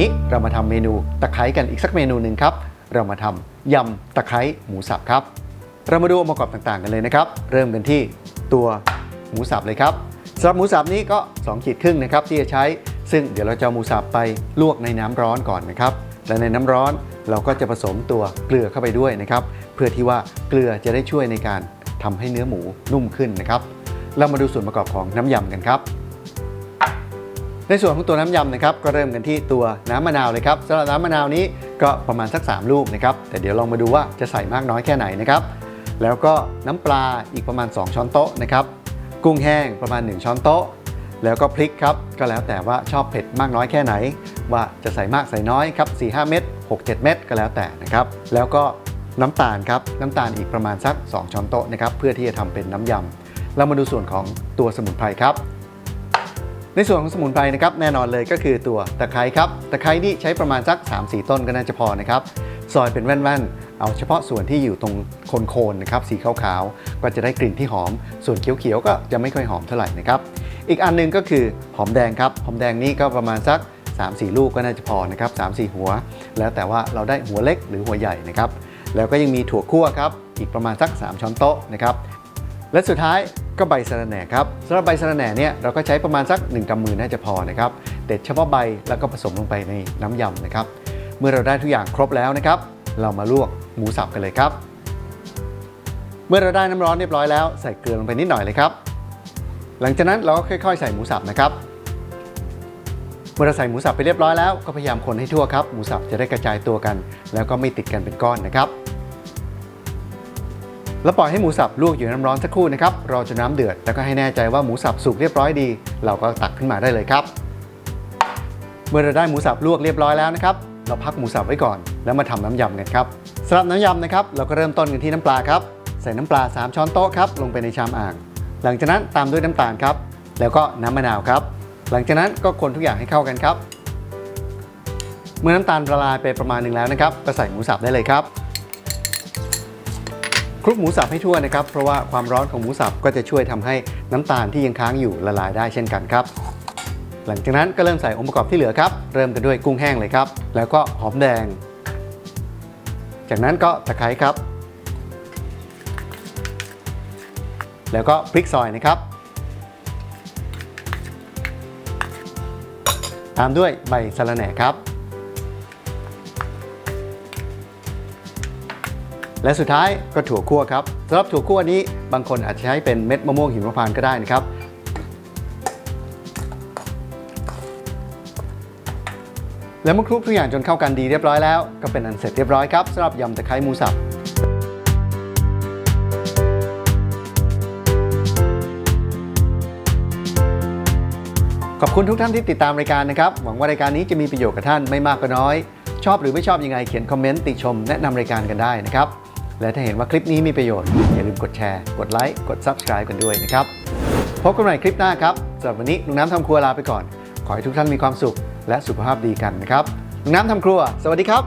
นี้เรามาทำเมนูตะไคร้กันอีกสักเมนูหนึ่งครับ เรามาทำยำตะไคร้หมูสับครับ เรามาดูองค์ประกอบต่างๆกันเลยนะครับ เริ่มกันที่ตัวหมูสับเลยครับสำหรับหมูสับนี้ก็2ขีดครึ่งนะครับที่จะใช้ ซึ่งเดี๋ยวเราจะหมูสับไปลวกในน้ำร้อนก่อนนะครับ และในน้ำร้อนเราก็จะผสมตัวเกลือเข้าไปด้วยนะครับ เพื่อที่ว่าเกลือจะได้ช่วยในการทำให้เนื้อหมูนุ่มขึ้นนะครับ เรามาดูส่วนประกอบของน้ำยำกันครับ ในส่วนของตัวน้ำยำนะครับก็เริ่มกันที่ตัวน้ำมะนาวเลยครับสำหรับน้ำมะนาวนี้ก็ประมาณสัก 3 ลูกนะครับแต่เดี๋ยวลองมาดูว่าจะใส่มากน้อยแค่ไหนนะครับแล้วก็น้ำปลาอีกประมาณ 2 ช้อนโต๊ะนะครับกุ้งแห้งประมาณ 1 ช้อนโต๊ะ แล้วก็พริกครับก็แล้วแต่ว่าชอบเผ็ดมากน้อยแค่ไหน ว่าจะใส่มากใส่น้อยครับ4-5 เม็ด6-7 เม็ดก็แล้วแต่นะครับแล้วก็น้ำตาลครับน้ำตาลอีกประมาณสัก 2 ช้อนโต๊ะนะครับเพื่อที่จะทำเป็นน้ำยำเรามาดูส่วนของตัวสมุนไพรครับ ในส่วนของสมุนไพรนะครับแน่นอนเลยก็คือตัวตะไคร้ครับตะไคร้นี่ใช้ประมาณสัก 3-4 ต้นก็น่าจะพอนะครับซอยเป็นแว่นๆ เอาเฉพาะส่วนที่อยู่ตรงโคนๆนะครับสีขาวๆ ก็จะได้กลิ่นที่หอม ส่วนเขียวๆ ก็จะไม่ค่อยหอมเท่าไหร่นะครับ อีกอันหนึงก็คือหอมแดงครับ หอมแดงนี่ก็ประมาณสัก 3-4 ลูกก็น่าจะพอนะครับ3-4 หัว แล้วแต่ว่าเราได้หัวเล็กหรือหัวใหญ่นะครับ แล้วก็ยังมีถั่วคั่วครับ อีกประมาณสัก 3 ช้อนโต๊ะนะครับ และสุดท้าย ก็ใบสะระแหน่ครับสำหรับใบสะระแหน่เนี่ยเราก็ใช้ประมาณสัก 1กำมือน่าจะพอนะครับเด็ดเฉพาะใบแล้วก็ผสมลงไปในน้ำยำนะครับ เมื่อเราได้ทุกอย่างครบแล้วนะครับ เรามาลวกหมูสับกันเลยครับ เมื่อเราได้น้ำร้อนเรียบร้อยแล้วใส่เกลือลงไปนิดหน่อยเลยครับ หลังจากนั้นเราก็ค่อย ๆ ใส่หมูสับนะครับเมื่อเราใส่หมูสับไปเรียบร้อยแล้วก็พยายามคนให้ทั่วครับหมูสับจะได้กระจายตัวกัน แล้วก็ไม่ติดกันเป็นก้อนนะครับ แล้วปล่อยให้หมูสับลวกอยู่น้ำร้อนสักครู่นะครับรอจนน้ำเดือดแล้วก็ให้แน่ใจว่าหมูสับสุกเรียบร้อยดี เราก็ตักขึ้นมาได้เลยครับ เมื่อเราได้หมูสับลวกเรียบร้อยแล้วนะครับเราพักหมูสับไว้ก่อน แล้วมาทำน้ำยำกันครับสำหรับน้ำยำนะครับเราก็เริ่มต้นกันที่น้ำปลาครับใส่น้ำปลา 3 ช้อนโต๊ะครับลงไปในชามอ่าง หลังจากนั้นตามด้วยน้ำตาลครับแล้วก็น้ำมะนาวครับ หลังจากนั้นก็คนทุกอย่างให้เข้ากันครับ เมื่อน้ำตาลละลายไปประมาณหนึ่งแล้วนะครับก็ใส่หมูสับได้เลยครับ ลุกหมูสับให้ทั่วนะครับ เพราะว่าความร้อนของหมูสับก็จะช่วยทำให้น้ำตาลที่ยังค้างอยู่ละลายได้เช่นกันครับ หลังจากนั้นก็เริ่มใส่องค์ประกอบที่เหลือครับ เริ่มกันด้วยกุ้งแห้งเลยครับ แล้วก็หอมแดง จากนั้นก็ตะไคร้ครับ แล้วก็พริกซอยนะครับ ตามด้วยใบสะระแหน่ครับ และสุดท้ายก็ถั่วคั่วครับสำหรับถั่วคั่วนี้บางคนอาจจะใช้เป็นเม็ดมะม่วงหิมพานต์ก็ได้นะครับ แล้วเมื่อคลุกทุกอย่างจนเข้ากันดีเรียบร้อยแล้วก็เป็นอันเสร็จเรียบร้อยครับสำหรับยำตะไคร้หมูสับขอบคุณทุกท่านที่ติดตามรายการนะครับ หวังว่ารายการนี้จะมีประโยชน์กับท่านไม่มากก็น้อย ชอบหรือไม่ชอบยังไงเขียนคอมเมนต์ติชมแนะนำรายการกันได้นะครับ และถ้าเห็นว่าคลิปนี้มีประโยชน์ อย่าลืมกดแชร์ กดไลค์ กด Subscribe กันด้วยนะครับ พบกันใหม่คลิปหน้าครับสำหรับวันนี้ลุงน้ำทำครัวลาไปก่อน ขอให้ทุกท่านมีความสุขและสุขภาพดีกันนะครับลุงน้ำทำครัว สวัสดีครับ